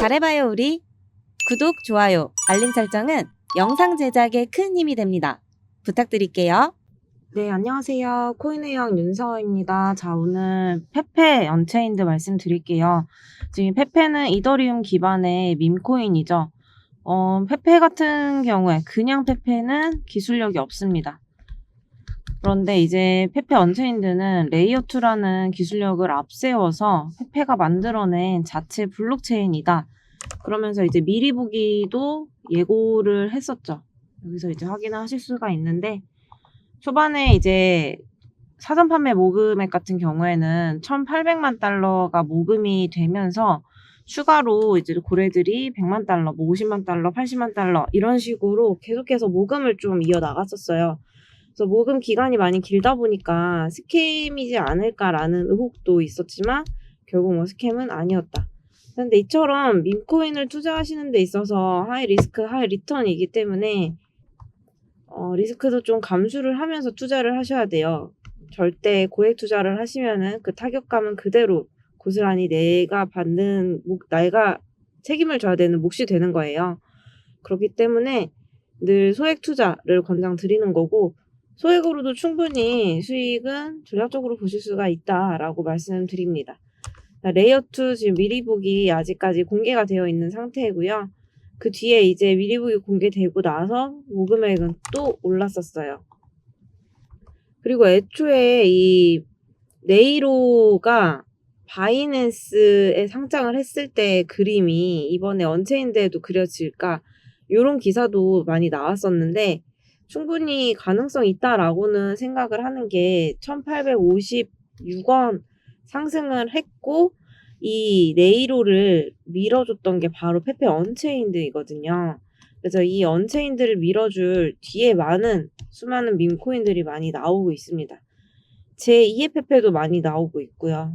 잘해봐요 우리 구독, 좋아요, 알림 설정은 영상 제작에 큰 힘이 됩니다. 부탁드릴게요. 네, 안녕하세요. 코인의학 윤서입니다. 자, 오늘 페페 언체인드 말씀드릴게요. 지금 페페는 이더리움 기반의 밈코인이죠. 어, 페페 같은 경우에 그냥 페페는 기술력이 없습니다. 그런데 이제 페페 언체인드는 레이어2라는 기술력을 앞세워서 페페가 만들어낸 자체 블록체인이다. 그러면서 이제 미리 보기도 예고를 했었죠. 여기서 이제 확인하실 수가 있는데 초반에 이제 사전 판매 모금액 같은 경우에는 1,800만 달러가 모금이 되면서 추가로 이제 고래들이 100만 달러, 뭐 50만 달러, 80만 달러 이런 식으로 계속해서 모금을 좀 이어 나갔었어요. 그래서 모금 기간이 많이 길다 보니까 스캠이지 않을까라는 의혹도 있었지만 결국 뭐 스캠은 아니었다. 그런데 이처럼 밈코인을 투자하시는 데 있어서 하이 리스크, 하이 리턴이기 때문에 어, 리스크도 좀 감수를 하면서 투자를 하셔야 돼요. 절대 고액 투자를 하시면은 그 타격감은 그대로 고스란히 내가 받는 목, 내가 책임을 져야 되는 몫이 되는 거예요. 그렇기 때문에 늘 소액 투자를 권장 드리는 거고 소액으로도 충분히 수익은 전략적으로 보실 수가 있다라고 말씀드립니다. 레이어 2 지금 미리 보기 아직까지 공개가 되어 있는 상태이고요. 그 뒤에 이제 미리 보기 공개되고 나서 모금액은 또 올랐었어요. 그리고 애초에 이 네이로가 바이낸스에 상장을 했을 때 그림이 이번에 언체인드에도 그려질까 이런 기사도 많이 나왔었는데 충분히 가능성 있다라고는 생각을 하는 게 1856원 상승을 했고 이 네이로를 밀어줬던 게 바로 페페 언체인드이거든요. 그래서 이 언체인드를 밀어줄 뒤에 많은 수많은 밈코인들이 많이 나오고 있습니다. 제 2의 페페도 많이 나오고 있고요.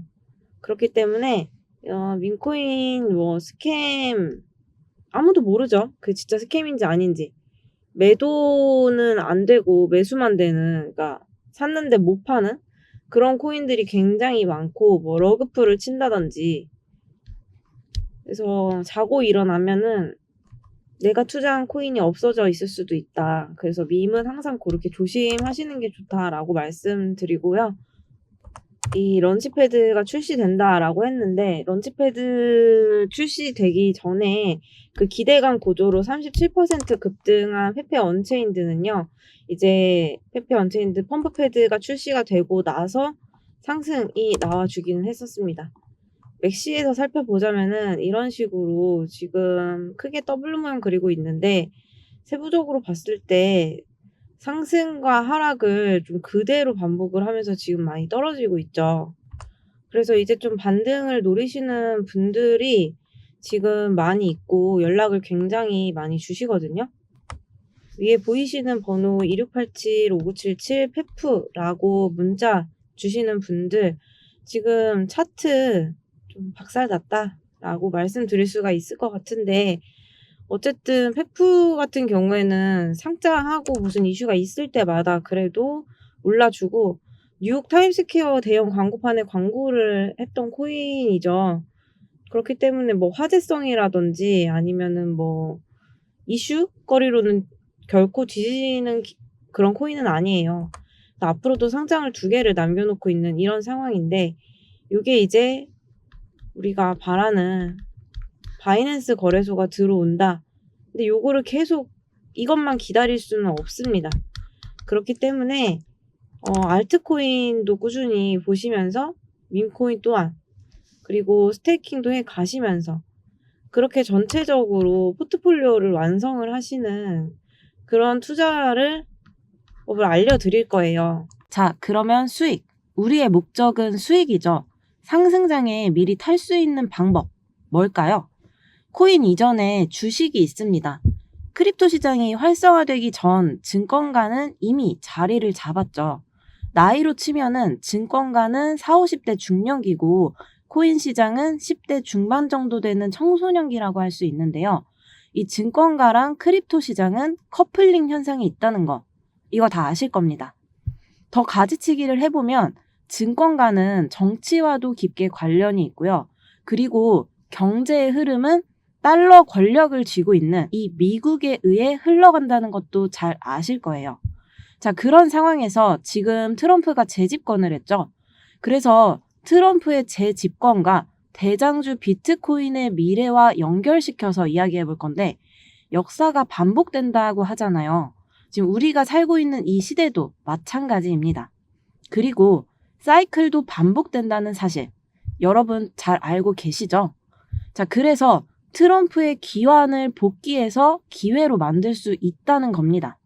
그렇기 때문에 어, 밈코인 뭐 스캠 아무도 모르죠. 그 진짜 스캠인지 아닌지. 매도는 안 되고 매수만 되는 그러니까 샀는데 못 파는 그런 코인들이 굉장히 많고 뭐 러그풀을 친다든지 그래서 자고 일어나면은 내가 투자한 코인이 없어져 있을 수도 있다. 그래서 밈은 항상 그렇게 조심하시는 게 좋다라고 말씀드리고요. 이 런치패드가 출시된다라고 했는데 런치패드 출시되기 전에 그 기대감 고조로 37% 급등한 페페 언체인드는요. 이제 페페 언체인드 펌프패드가 출시가 되고 나서 상승이 나와주기는 했었습니다. 맥시에서 살펴보자면은 이런 식으로 지금 크게 더블 모양 그리고 있는데 세부적으로 봤을 때 상승과 하락을 좀 그대로 반복을 하면서 지금 많이 떨어지고 있죠. 그래서 이제 좀 반등을 노리시는 분들이 지금 많이 있고 연락을 굉장히 많이 주시거든요. 위에 보이시는 번호 2687-5977 페프라고 문자 주시는 분들 지금 차트 좀 박살났다라고 말씀드릴 수가 있을 것 같은데 어쨌든 페프 같은 경우에는 상장하고 무슨 이슈가 있을 때마다 그래도 올라주고 뉴욕 타임스퀘어 대형 광고판에 광고를 했던 코인이죠. 그렇기 때문에 뭐 화제성이라든지 아니면은 뭐 이슈거리로는 결코 뒤지는 그런 코인은 아니에요. 앞으로도 상장을 두 개를 남겨놓고 있는 이런 상황인데 이게 이제 우리가 바라는 바이낸스 거래소가 들어온다. 근데 요거를 계속 이것만 기다릴 수는 없습니다. 그렇기 때문에 어, 알트코인도 꾸준히 보시면서 밈코인 또한 그리고 스테이킹도 해 가시면서 그렇게 전체적으로 포트폴리오를 완성을 하시는 그런 투자를 알려드릴 거예요. 자, 그러면 수익. 우리의 목적은 수익이죠. 상승장에 미리 탈 수 있는 방법. 뭘까요? 코인 이전에 주식이 있습니다. 크립토 시장이 활성화되기 전 증권가는 이미 자리를 잡았죠. 나이로 치면은 증권가는 4, 50대 중년기고 코인 시장은 10대 중반 정도 되는 청소년기라고 할 수 있는데요. 이 증권가랑 크립토 시장은 커플링 현상이 있다는 거. 이거 다 아실 겁니다. 더 가지치기를 해보면 증권가는 정치와도 깊게 관련이 있고요. 그리고 경제의 흐름은 달러 권력을 쥐고 있는 이 미국에 의해 흘러간다는 것도 잘 아실 거예요. 자, 그런 상황에서 지금 트럼프가 재집권을 했죠. 그래서 트럼프의 재집권과 대장주 비트코인의 미래와 연결시켜서 이야기해 볼 건데 역사가 반복된다고 하잖아요. 지금 우리가 살고 있는 이 시대도 마찬가지입니다. 그리고 사이클도 반복된다는 사실 여러분 잘 알고 계시죠? 자, 그래서 트럼프의 기환을 복귀해서 기회로 만들 수 있다는 겁니다.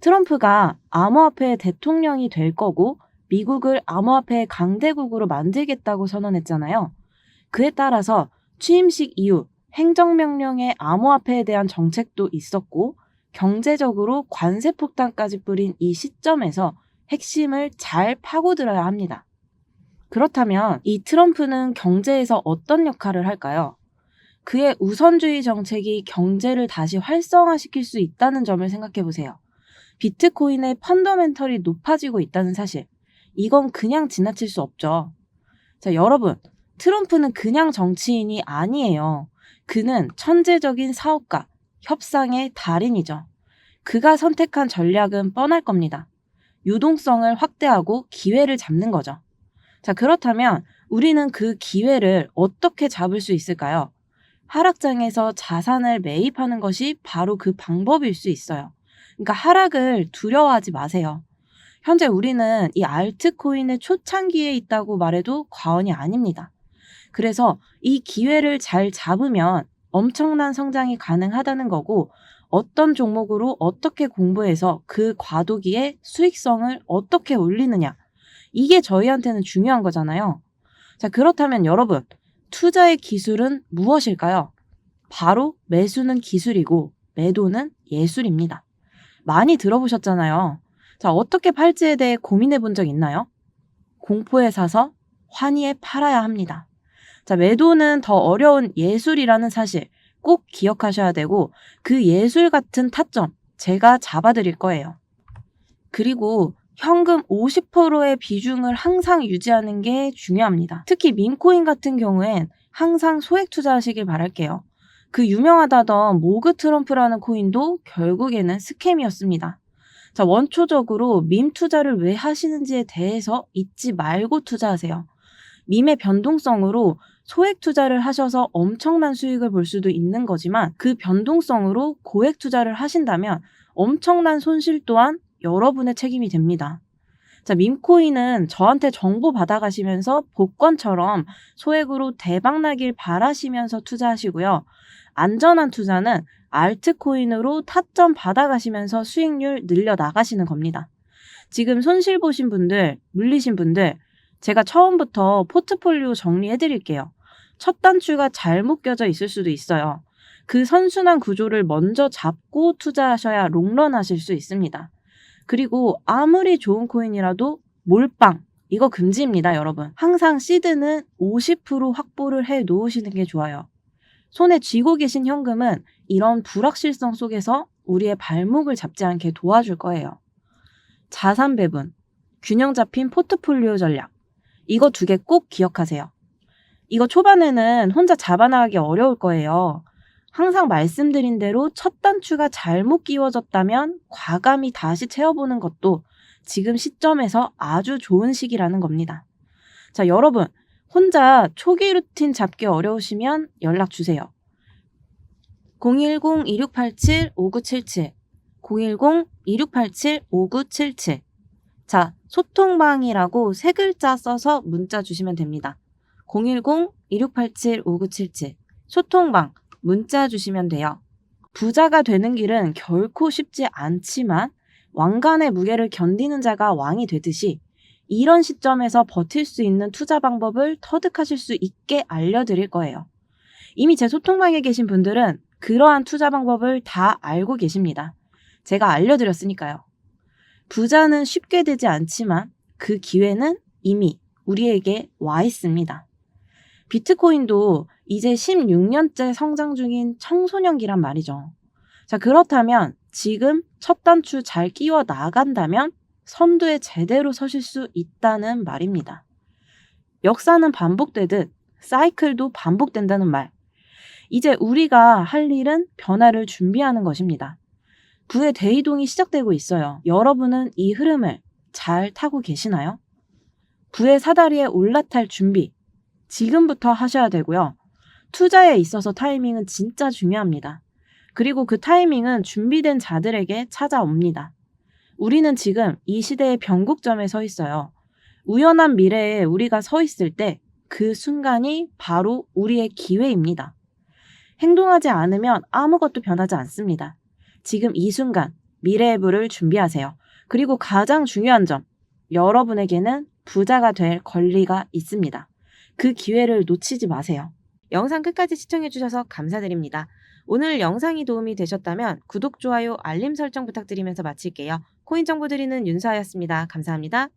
트럼프가 암호화폐 대통령이 될 거고 미국을 암호화폐 강대국으로 만들겠다고 선언했잖아요. 그에 따라서 취임식 이후 행정명령에 암호화폐에 대한 정책도 있었고 경제적으로 관세 폭탄까지 뿌린 이 시점에서 핵심을 잘 파고들어야 합니다. 그렇다면 이 트럼프는 경제에서 어떤 역할을 할까요? 그의 우선주의 정책이 경제를 다시 활성화시킬 수 있다는 점을 생각해 보세요. 비트코인의 펀더멘털이 높아지고 있다는 사실. 이건 그냥 지나칠 수 없죠. 자, 여러분. 트럼프는 그냥 정치인이 아니에요. 그는 천재적인 사업가, 협상의 달인이죠. 그가 선택한 전략은 뻔할 겁니다. 유동성을 확대하고 기회를 잡는 거죠. 자, 그렇다면 우리는 그 기회를 어떻게 잡을 수 있을까요? 하락장에서 자산을 매입하는 것이 바로 그 방법일 수 있어요. 그러니까 하락을 두려워하지 마세요. 현재 우리는 이 알트코인의 초창기에 있다고 말해도 과언이 아닙니다. 그래서 이 기회를 잘 잡으면 엄청난 성장이 가능하다는 거고 어떤 종목으로 어떻게 공부해서 그 과도기의 수익성을 어떻게 올리느냐. 이게 저희한테는 중요한 거잖아요. 자, 그렇다면 여러분, 투자의 기술은 무엇일까요? 바로 매수는 기술이고 매도는 예술입니다. 많이 들어보셨잖아요. 자, 어떻게 팔지에 대해 고민해 본 적 있나요? 공포에 사서 환희에 팔아야 합니다. 자, 매도는 더 어려운 예술이라는 사실 꼭 기억하셔야 되고 그 예술 같은 타점 제가 잡아드릴 거예요. 그리고 현금 50%의 비중을 항상 유지하는 게 중요합니다. 특히 민코인 같은 경우엔 항상 소액 투자하시길 바랄게요. 그 유명하다던 모그 트럼프라는 코인도 결국에는 스캠이었습니다. 자, 원초적으로 밈 투자를 왜 하시는지에 대해서 잊지 말고 투자하세요. 밈의 변동성으로 소액 투자를 하셔서 엄청난 수익을 볼 수도 있는 거지만 그 변동성으로 고액 투자를 하신다면 엄청난 손실 또한 여러분의 책임이 됩니다. 자, 밈코인은 저한테 정보 받아가시면서 복권처럼 소액으로 대박나길 바라시면서 투자하시고요. 안전한 투자는 알트코인으로 타점 받아가시면서 수익률 늘려 나가시는 겁니다. 지금 손실 보신 분들, 물리신 분들, 제가 처음부터 포트폴리오 정리해 드릴게요. 첫 단추가 잘못 껴져 있을 수도 있어요. 그 선순환 구조를 먼저 잡고 투자하셔야 롱런 하실 수 있습니다. 그리고 아무리 좋은 코인이라도 몰빵, 이거 금지입니다, 여러분. 항상 시드는 50% 확보를 해 놓으시는 게 좋아요. 손에 쥐고 계신 현금은 이런 불확실성 속에서 우리의 발목을 잡지 않게 도와줄 거예요. 자산 배분, 균형 잡힌 포트폴리오 전략. 이거 두 개 꼭 기억하세요. 이거 초반에는 혼자 잡아나가기 어려울 거예요. 항상 말씀드린 대로 첫 단추가 잘못 끼워졌다면 과감히 다시 채워보는 것도 지금 시점에서 아주 좋은 시기라는 겁니다. 자, 여러분, 혼자 초기 루틴 잡기 어려우시면 연락 주세요. 010-2687-5977 010-2687-5977 자, 소통방이라고 세 글자 써서 문자 주시면 됩니다. 010-2687-5977 소통방 문자 주시면 돼요. 부자가 되는 길은 결코 쉽지 않지만 왕관의 무게를 견디는 자가 왕이 되듯이 이런 시점에서 버틸 수 있는 투자 방법을 터득하실 수 있게 알려드릴 거예요. 이미 제 소통방에 계신 분들은 그러한 투자 방법을 다 알고 계십니다. 제가 알려드렸으니까요. 부자는 쉽게 되지 않지만 그 기회는 이미 우리에게 와 있습니다. 비트코인도 이제 16년째 성장 중인 청소년기란 말이죠. 자, 그렇다면 지금 첫 단추 잘 끼워 나간다면 선두에 제대로 서실 수 있다는 말입니다. 역사는 반복되듯 사이클도 반복된다는 말. 이제 우리가 할 일은 변화를 준비하는 것입니다. 부의 대이동이 시작되고 있어요. 여러분은 이 흐름을 잘 타고 계시나요? 부의 사다리에 올라탈 준비, 지금부터 하셔야 되고요. 투자에 있어서 타이밍은 진짜 중요합니다. 그리고 그 타이밍은 준비된 자들에게 찾아옵니다. 우리는 지금 이 시대의 변곡점에 서 있어요. 우연한 미래에 우리가 서 있을 때 그 순간이 바로 우리의 기회입니다. 행동하지 않으면 아무것도 변하지 않습니다. 지금 이 순간 미래의 부를 준비하세요. 그리고 가장 중요한 점, 여러분에게는 부자가 될 권리가 있습니다. 그 기회를 놓치지 마세요. 영상 끝까지 시청해주셔서 감사드립니다. 오늘 영상이 도움이 되셨다면 구독, 좋아요, 알림 설정 부탁드리면서 마칠게요. 코인 정보 드리는 윤서아였습니다. 감사합니다.